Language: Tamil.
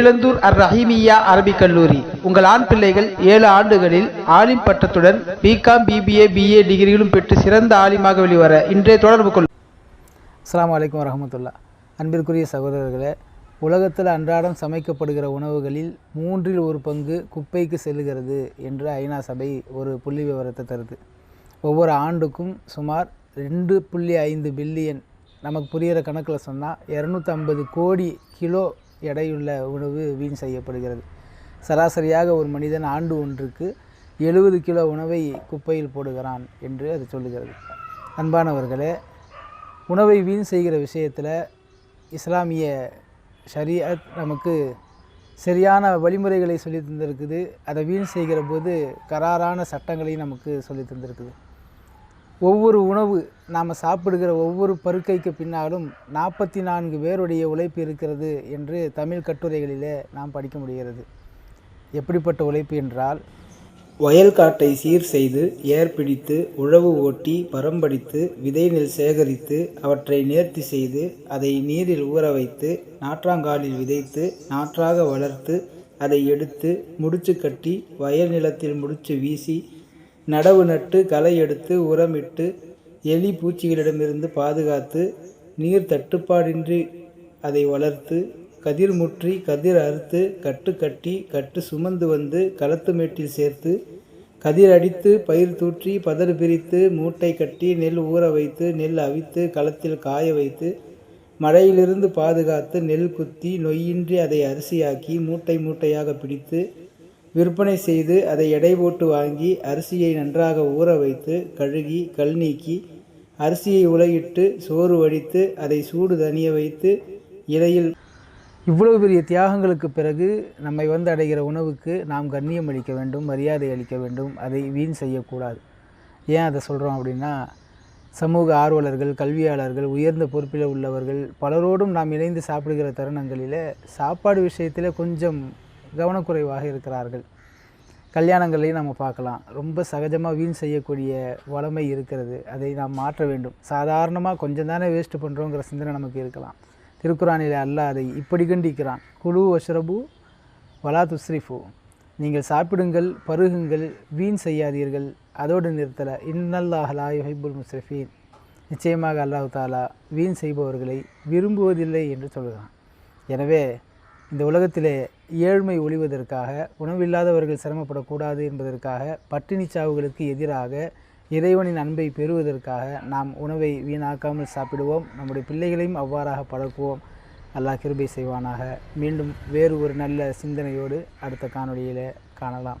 இளந்தூர் அர் ரஹீமியா அரபிக் கல்லூரி. உங்கள் ஆண் பிள்ளைகள் ஏழு ஆண்டுகளில் ஆலிம் பட்டத்துடன் பிகாம் பிபிஏ பிஏ டிகிரிகளும் பெற்று சிறந்த ஆலிமாக வெளிவர இன்றைய தொடர்பு கொள் அஸ்லாம் அலைக்கும் வரமத்துல்லா அன்பிற்குரிய சகோதரர்களே உலகத்தில் அன்றாடம் சமைக்கப்படுகிற உணவுகளில் மூன்றில் ஒரு பங்கு குப்பைக்கு செல்லுகிறது என்று ஐநா சபை ஒரு புள்ளி விவரத்தை தருது. ஒவ்வொரு ஆண்டுக்கும் சுமார் ரெண்டு புள்ளி ஐந்து பில்லியன் நமக்கு புரிகிற கணக்கில் சொன்னால் இரநூத்தம்பது கோடி கிலோ எடையுள்ள உணவு வீண் செய்யப்படுகிறது. சராசரியாக ஒரு மனிதன் ஆண்டு ஒன்றுக்கு எழுபது கிலோ உணவை குப்பையில் போடுகிறான் என்று அது சொல்லுகிறது. அன்பானவர்களே உணவை வீண் செய்கிற விஷயத்தில் இஸ்லாமிய ஷரியத் நமக்கு சரியான வழிமுறைகளை சொல்லி தந்திருக்குது. அதை வீண் செய்கிற போது கராரான சட்டங்களையும் நமக்கு சொல்லி தந்திருக்குது. ஒவ்வொரு உணவு நாம் சாப்பிடுகிற ஒவ்வொரு பருக்கைக்கு பின்னாலும் நாற்பத்தி நான்கு பேருடைய உழைப்பு இருக்கிறது என்று தமிழ் கட்டுரைகளிலே நாம் படிக்க முடிகிறது. எப்படிப்பட்ட உழைப்பு என்றால் வயல் காட்டை சீர் செய்து ஏர் பிடித்து உழவு ஓட்டி பரம்படித்து விதை நெல் சேகரித்து அவற்றை நேர்த்தி செய்து அதை நீரில் ஊற வைத்து நாற்றாங்காலில் விதைத்து நாற்றாக வளர்த்து அதை எடுத்து முடிச்சு கட்டி வயல் நிலத்தில் முடிச்சு வீசி நடவு நட்டு களை எடுத்து உரமிட்டு எலி பூச்சிகளிடமிருந்து பாதுகாத்து நீர் தட்டுப்பாடின்றி அதை வளர்த்து கதிர் முற்றி கதிர் அறுத்து கட்டு கட்டி கட்டு சுமந்து வந்து களத்து மேட்டில் சேர்த்து கதிர் அடித்து பயிர் தூற்றி பதர் பிரித்து மூட்டை கட்டி நெல் ஊற வைத்து நெல் அவித்து களத்தில் காய வைத்து மழையிலிருந்து பாதுகாத்து நெல் குத்தி நொய்யின்றி அதை அரிசியாக்கி மூட்டை மூட்டையாக பிடித்து விற்பனை செய்து அதை எடை போட்டு வாங்கி அரிசியை நன்றாக ஊற வைத்து கழுகி கல் நீக்கி அரிசியை உலகிட்டு சோறு வடித்து அதை சூடு தணிய வைத்து இலையில் இவ்வளவு பெரிய தியாகங்களுக்கு பிறகு நம்மை வந்து அடைகிற உணவுக்கு நாம் கண்ணியம் அளிக்க வேண்டும் மரியாதை அளிக்க வேண்டும். அதை வீண் செய்யக்கூடாது. ஏன் அதை சொல்கிறோம் அப்படின்னா சமூக ஆர்வலர்கள் கல்வியாளர்கள் உயர்ந்த பொறுப்பில் உள்ளவர்கள் பலரோடும் நாம் இணைந்து சாப்பிடுகிற தருணங்களில் சாப்பாடு விஷயத்தில் கொஞ்சம் கவனக்குறைவாக இருக்கிறார்கள். கல்யாணங்களையும் நம்ம பார்க்கலாம். ரொம்ப சகஜமாக வீண் செய்யக்கூடிய வளமை இருக்கிறது. அதை நாம் மாற்ற வேண்டும். சாதாரணமாக கொஞ்சம் தானே வேஸ்ட்டு பண்ணுறோங்கிற சிந்தனை நமக்கு இருக்கலாம். திருக்குறானில் அல்ல அதை இப்படி கண்டிக்கிறான். குழு வஷ்ரபு வலா துஸ்ரிஃபு நீங்கள் சாப்பிடுங்கள் பருகுங்கள் வீண் செய்யாதீர்கள். அதோடு நிறுத்தலை. இன்னல்லாஹலா லா முஸ்ரஃபீன். நிச்சயமாக அல்லாஹு தாலா வீண் செய்பவர்களை விரும்புவதில்லை என்று சொல்கிறான். எனவே இந்த உலகத்திலே ஏழ்மை ஒழிவதற்காக உணவில்லாதவர்கள் சிரமப்படக்கூடாது என்பதற்காக பட்டினி சாவுகளுக்கு எதிராக இறைவனின் அன்பை பெறுவதற்காக நாம் உணவை வீணாக்காமல் சாப்பிடுவோம். நம்முடைய பிள்ளைகளையும் அவ்வாறாக பழக்குவோம். அல்லாஹ் கிருபை செய்வானாக. மீண்டும் வேறு ஒரு நல்ல சிந்தனையோடு அடுத்த காணொளியில் காணலாம்.